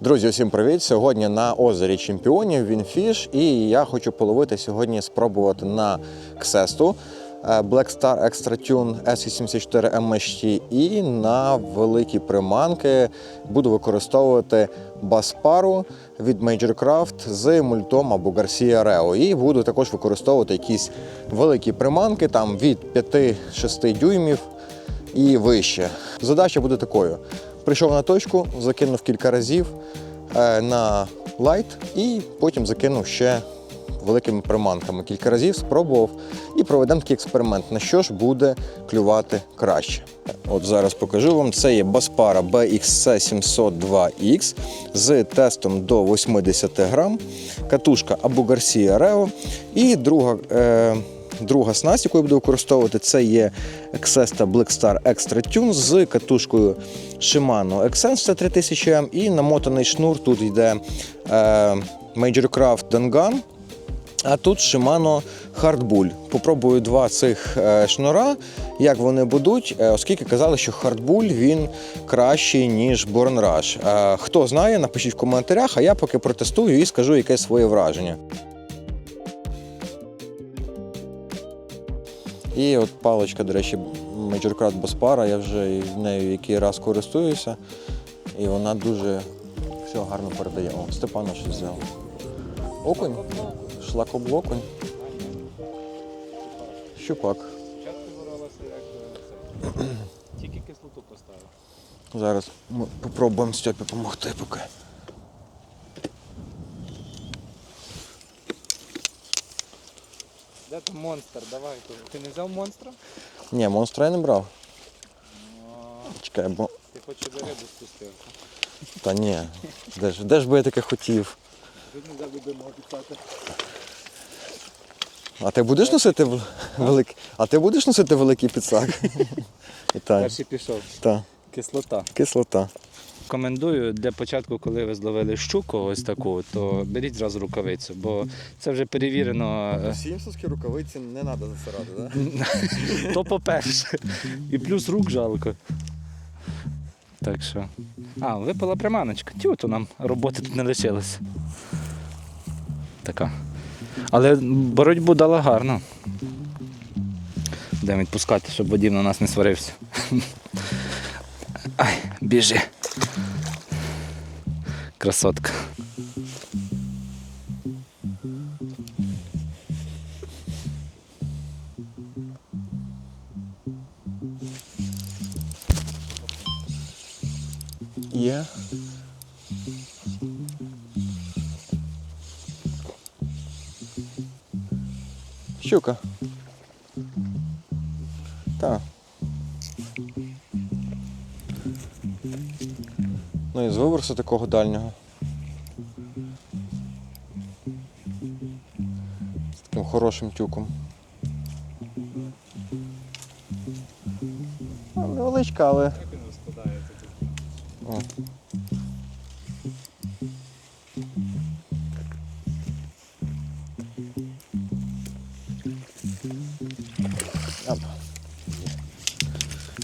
Друзі, усім привіт! Сьогодні на озері чемпіонів Вінфіш, і я хочу половити сьогодні спробувати на ксесту е, Black Star Extra Tune S84 MHT і на великі приманки буду використовувати баспару від Major Craft з мультом або Garcia Reo. І буду також використовувати якісь великі приманки там від 5-6 дюймів і вище. Задача буде такою: прийшов на точку, закинув кілька разів е, на лайт і потім закинув ще великими приманками. Кілька разів спробував і проведемо такий експеримент, на що ж буде клювати краще. От зараз покажу вам. Це є Баспара BXC702X з тестом до 80 грам, катушка або Garcia Reo і друга. Е, Друга снасть, яку я буду використовувати, це є Xesta Black Star Extra Tune з катушкою Shimano Excense 3000M і намотаний шнур. Тут йде е, Major Dangan, а тут Shimano Hardbull. Попробую два цих е, шнура, як вони будуть, е, оскільки казали, що Hardbull він кращий, ніж Born Rush. Е, Хто знає, напишіть в коментарях, а я поки протестую і скажу якесь своє враження. І от паличка, до речі, Craft Bospara, я вже нею який раз користуюся, і вона дуже все гарно передає. О, Степана щось взяв. Окунь? Шлакоблокунь. Щупак. Спочатку боролася як. Тільки кислоту поставив. Зараз ми попробуємо Степі допомогти поки. Де там монстр? Давай. Ти, не взяв монстра? Ні, монстра я не брав. Чекай, бо. ти хоч сюди рибу спустив. Та ні. Де ж, де ж би я таке хотів? Не забудемо писати. А ти будеш носити в- великий. А ти будеш носити великий підсак? Перший пішов. Та, Кислота. кислота. Рекомендую для початку, коли ви зловили щуку ось таку, то беріть зразу рукавицю, бо це вже перевірено. е, Сімсовські рукавиці не треба засирати, так? То по-перше. І плюс рук жалко. Так що. А, випала приманочка. Тю, то нам роботи тут не лишилось. Така. Але боротьбу дала гарно. Будемо відпускати, щоб водій на нас не сварився. Ай, біжи. Красотка. Є. Щука. З виборсу такого дальнього. З таким хорошим тюком. Ну, Невеличка, але. О. Оп.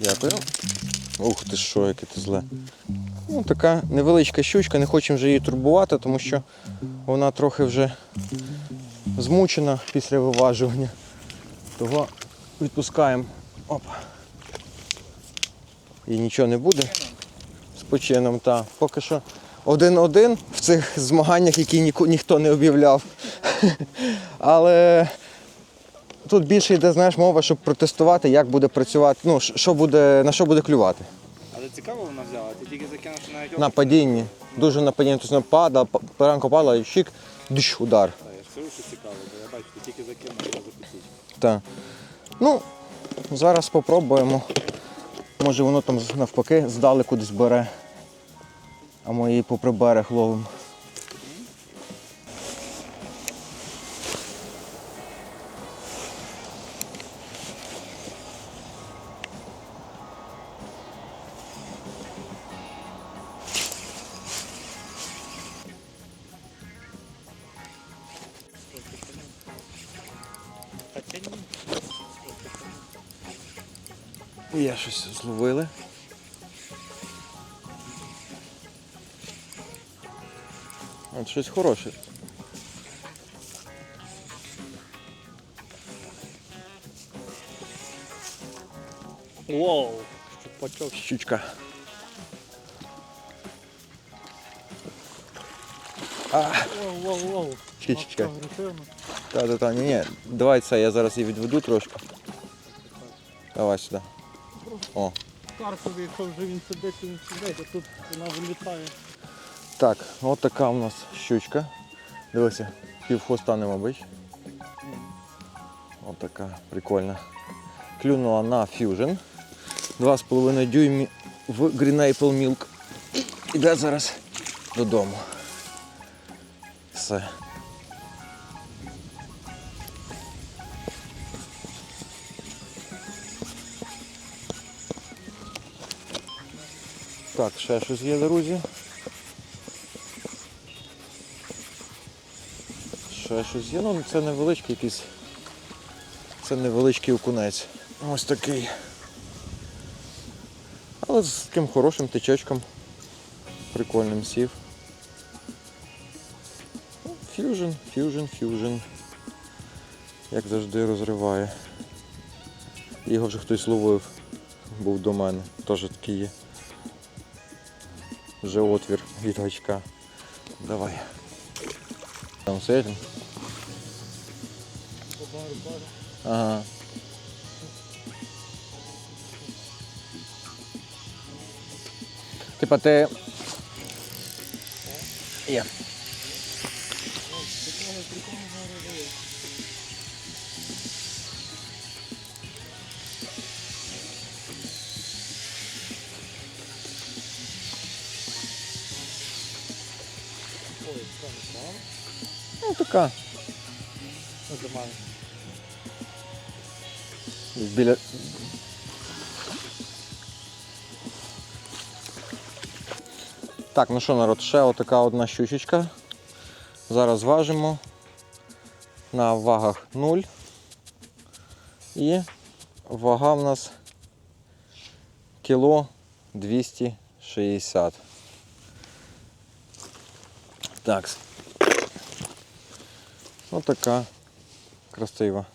Дякую. Ух ти що, яке ти зле. Ну, така невеличка щучка, не хочемо вже її турбувати, тому що вона трохи вже змучена після виважування. Того відпускаємо. Опа. І нічого не буде. З почином, так. Поки що один-один в цих змаганнях, які ніко- ніхто не об'являв. Але тут більше йде, знаєш, мова, щоб протестувати, як буде працювати, ну, що буде, на що буде клювати. Цікаво вона взяла, ти тільки закинув, що навіть На падінні. Дуже на падінні. Тобто падала, па- поранку падала і щик, дщ, удар. Я ж кажу, що цікаво, бо я бачу, ти тільки закинув, що запустити. Так. Ну, зараз спробуємо. Може воно там навпаки здалеку десь бере. А ми її попри берег ловимо. Зловили. От щось хороше. Вау, щупачок. Щучка. А, Вау, вау, вау. чекай, чекай. Та, та, та, ні, ні. Давай це, я зараз її відведу трошки. Давай сюди. О. Карпові, якщо вже він сидить, то він сидить, а тут вона вилітає. Так, от така у нас щучка. Дивися, пів хвоста нема, бачиш? От така прикольна. Клюнула на Fusion. 2,5 дюймі в Green Apple Milk. Іде зараз додому. Все. Так, ще щось є, друзі. Ще щось є. Ну, це невеличкий якийсь. Це невеличкий окунець. Ось такий. Але з таким хорошим течечком. Прикольним сів. Ну, Фьюжн, фьюжн, фьюжн. Як завжди розриває. Його вже хтось ловив. Був до мене. Теж такий є. Вже отвір від гачка. Давай. Там сидим. Ага. Типа ти. Є. Така. Біля. Так, ну що, народ, ще отака одна щучечка. Зараз важимо. На вагах 0. І вага в нас кіло 260. Так. Отака красива,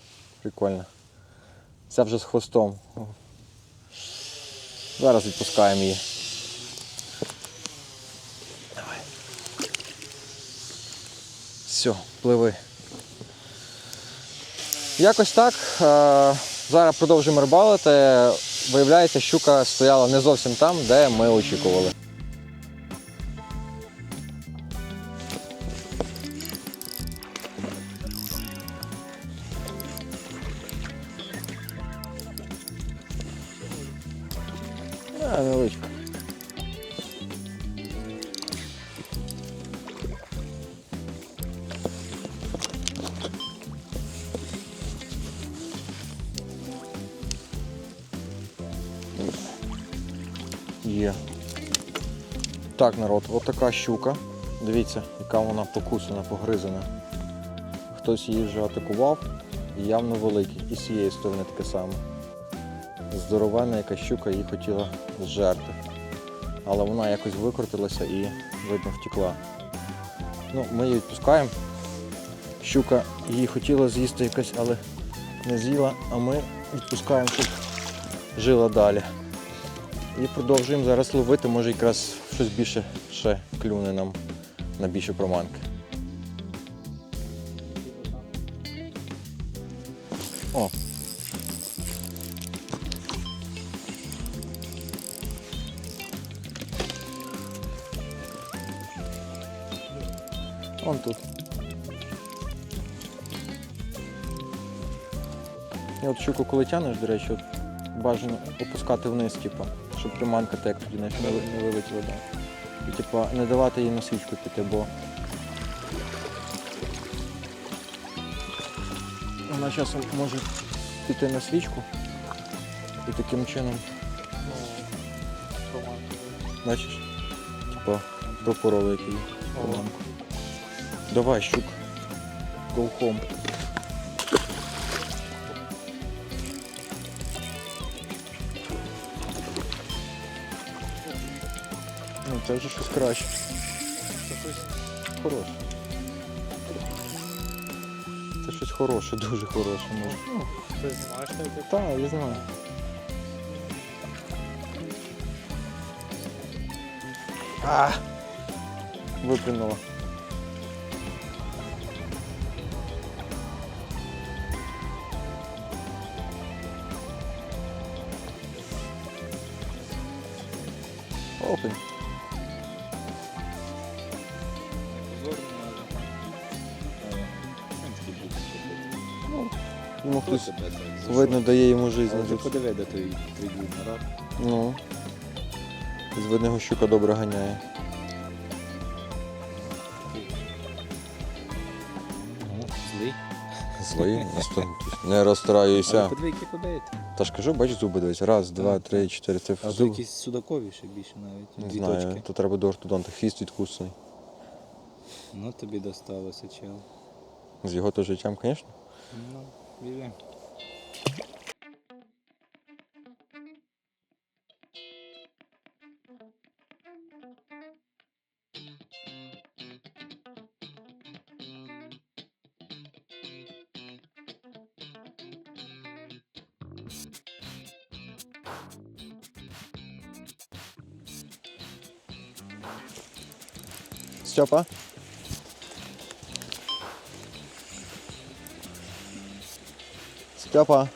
прикольна. Ця вже з хвостом. Зараз відпускаємо її. Давай. Все, пливи. Якось так. Е, Зараз продовжуємо рибалити. Виявляється, щука стояла не зовсім там, де ми очікували. Є. Так, народ, отака щука. Дивіться, яка вона покусана, погризана. Хтось її вже атакував, явно великий. І з цієї сторони таке саме здоровенна яка щука її хотіла зжерти. Але вона якось викрутилася і, видно, втекла. Ну, ми її відпускаємо. Щука її хотіла з'їсти якась, але не з'їла, а ми відпускаємо, щоб жила далі. І продовжуємо зараз ловити, може якраз щось більше ще клюне нам на більше проманки. О, Он тут. І от щуку, коли тянеш, до речі, бажано опускати вниз, типу, щоб приманка так тоді знаєш, не, не вилетіла. Да. І типу, не давати їй на свічку піти, бо вона часом може піти на свічку і таким чином, Ну, бачиш, типу, пропоролить її приманку. Давай, щук. Go home. Це вже щось краще. Це щось хороше. Це щось хороше, дуже хороше може. Ну, ти знаєш, це Так, я знаю. А! Виплюнула. Ну, хтось видно дає йому життя. Але подиви, де той твій нарад. Ну. З видного щука добре ганяє. Злий. Злий, не розстраюйся. подиви, які побити. Та ж кажу, бач, зуби дивись. Раз, два, три, чотири. Це А то зуби. якісь судакові ще більше навіть. Не Дві знаю, точки. то треба до ортодонта. Хвіст відкусаний. Ну тобі досталося, чел. З його то життям, звісно. Ну, віве. Степа. Степа.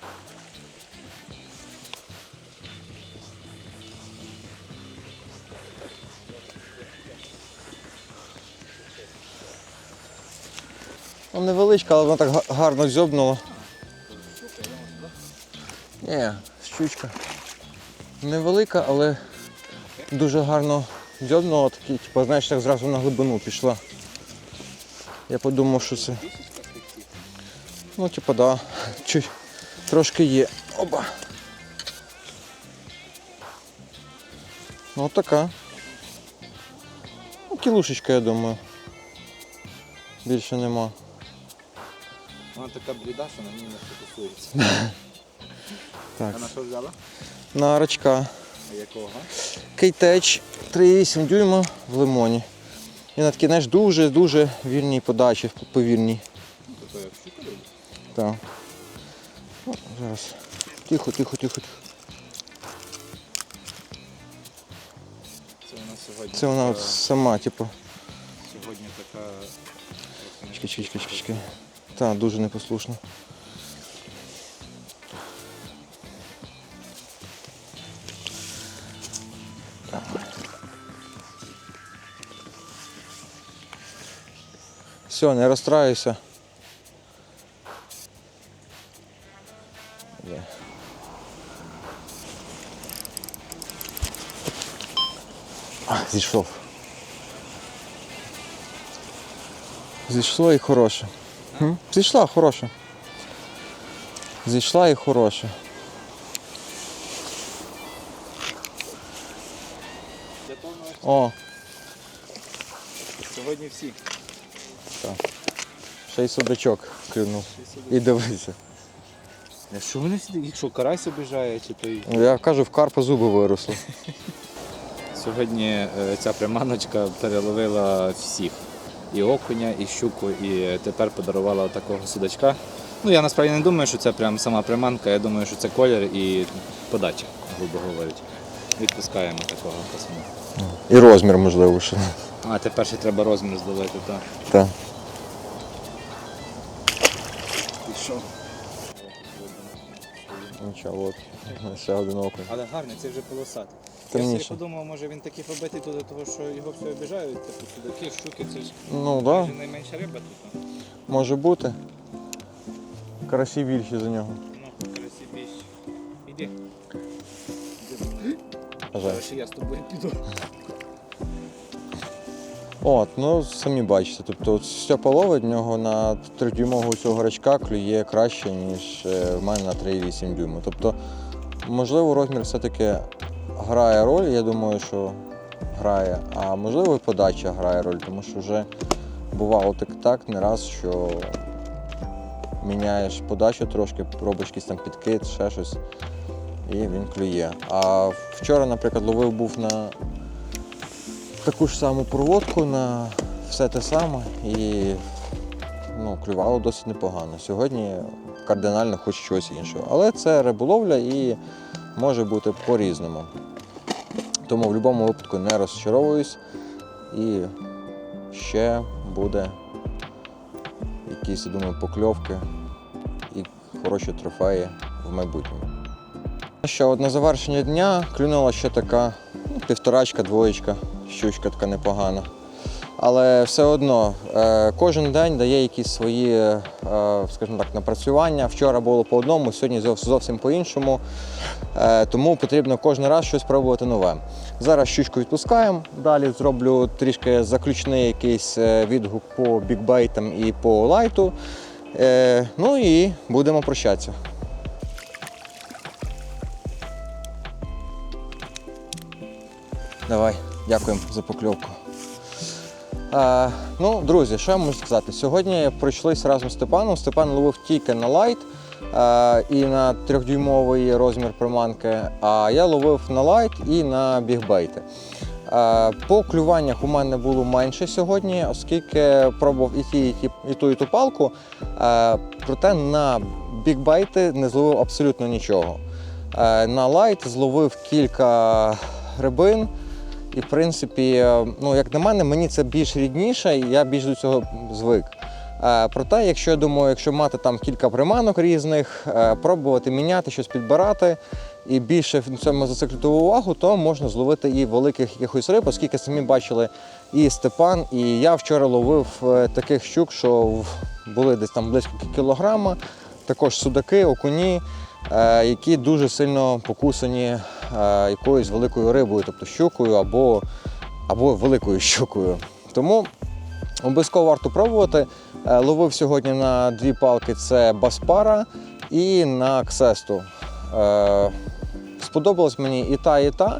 Ну, невеличка, але вона так га- гарно дзьобнула. Ні, щучка. Невелика, але дуже гарно дзьобнула, такі, типу, знаєш, так зразу на глибину пішла. Я подумав, що це. Ну, типу, да. Чуть трошки є. Оба. Ну, така. Ну, кілушечка, я думаю. Більше нема. Вона така бліда, що на ній не фокусується. Так. А на що взяла? На рачка. А якого? Кейтеч 3,8 дюйма в лимоні. І на такі, знаєш, дуже-дуже вільній подачі, повільній. То як? Так. Зараз. Тихо, тихо, тихо, тихо. Це вона сьогодні. Це вона от сама, типу. Сьогодні така. Чекай, чекай, чекай, чекай, чекай. Так, дуже непослушна. Все, не розстраюйся. Зійшов. Зійшло і хороше. Зійшла хороше. Зійшла і хороше. О, сьогодні всі. ще й судачок клюнув. І дивися. А що вони всі такі? Що карась обіжає, чи той? Я кажу, в карпа зуби виросли. Сьогодні е, ця приманочка переловила всіх. І окуня, і щуку, і тепер подарувала такого судачка. Ну я насправді не думаю, що це прям сама приманка, я думаю, що це колір і подача, грубо говорячи. Відпускаємо такого пацана. І розмір, можливо, ще. А тепер ще треба розмір зловити, так. Так. Пішов. Нічого, от. Ще один окунь. Але гарний, це вже полосатий. Я Темніше. собі подумав, може він такий побитий туди, того, що його все обіжають, типу судаки, щуки, це ж Ну так, майже найменша риба тут. може бути. Карасі більші за нього. Ну, красі більше. Іди. Зараз я з тобою піду. От, ну самі бачите, тобто от Степа ловить, в нього на 3-дюймового цього рачка клює краще, ніж е, в мене на 3,8 дюйма. Тобто, можливо, розмір все-таки грає роль, я думаю, що грає, а можливо і подача грає роль, тому що вже бувало так так не раз, що міняєш подачу трошки, робиш якийсь там підкид, ще щось, і він клює. А вчора, наприклад, ловив був на таку ж саму проводку на все те саме і ну, клювало досить непогано. Сьогодні кардинально хочу чогось іншого. Але це риболовля і може бути по-різному. Тому в будь-якому випадку не розчаровуюсь і ще буде якісь, я думаю, покльовки і хороші трофеї в майбутньому. Ще от на завершення дня клюнула ще така ну, півторачка, двоєчка, щучка така непогана. Але все одно е, кожен день дає якісь свої, е, скажімо так, напрацювання. Вчора було по одному, сьогодні зовсім по-іншому. Е, тому потрібно кожен раз щось пробувати нове. Зараз щучку відпускаємо. Далі зроблю трішки заключний якийсь відгук по бікбейтам і по лайту. Ну і будемо прощатися. Давай, дякуємо за покльовку. Е, ну, друзі, що я можу сказати? Сьогодні пройшлися разом з Степаном. Степан ловив тільки на лайт е, і на трьохдюймовий розмір приманки, а я ловив на лайт і на бігбейти. Е, по клюваннях у мене було менше сьогодні, оскільки пробував і, ті, і, ті, і ту, і ту палку. Е, проте на бігбейти не зловив абсолютно нічого. Е, на лайт зловив кілька рибин. І, в принципі, е, ну, як на мене, мені це більш рідніше, і я більш до цього звик. Е, Проте, якщо я думаю, якщо мати там кілька приманок різних, е, пробувати міняти, щось підбирати і більше в цьому зациклити увагу, то можна зловити і великих якихось риб, оскільки самі бачили і Степан, і я вчора ловив таких щук, що були десь там близько кілограма, також судаки, окуні, які дуже сильно покусані е, якоюсь великою рибою, тобто щукою або, або великою щукою. Тому обов'язково варто пробувати. Е, Ловив сьогодні на дві палки: це Баспара і на Ксесту. Е, Сподобалась мені і та, і та.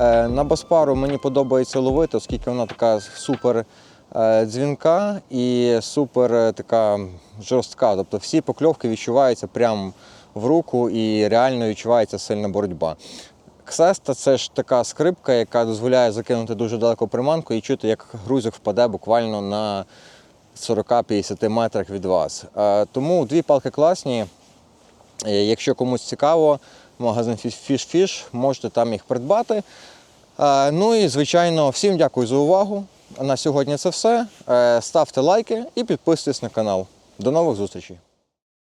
Е, На Баспару мені подобається ловити, оскільки вона така супер е, дзвінка і супер е, така жорстка. Тобто всі покльовки відчуваються прямо в руку і реально відчувається сильна боротьба. Ксеста це ж така скрипка, яка дозволяє закинути дуже далеко приманку і чути, як грузик впаде буквально на 40-50 метрах від вас. Е, Тому дві палки класні. Е, Якщо комусь цікаво, магазин Fish, можете там їх придбати. Е, Ну і звичайно, всім дякую за увагу. На сьогодні це все. Ставте лайки і підписуйтесь на канал. До нових зустрічей!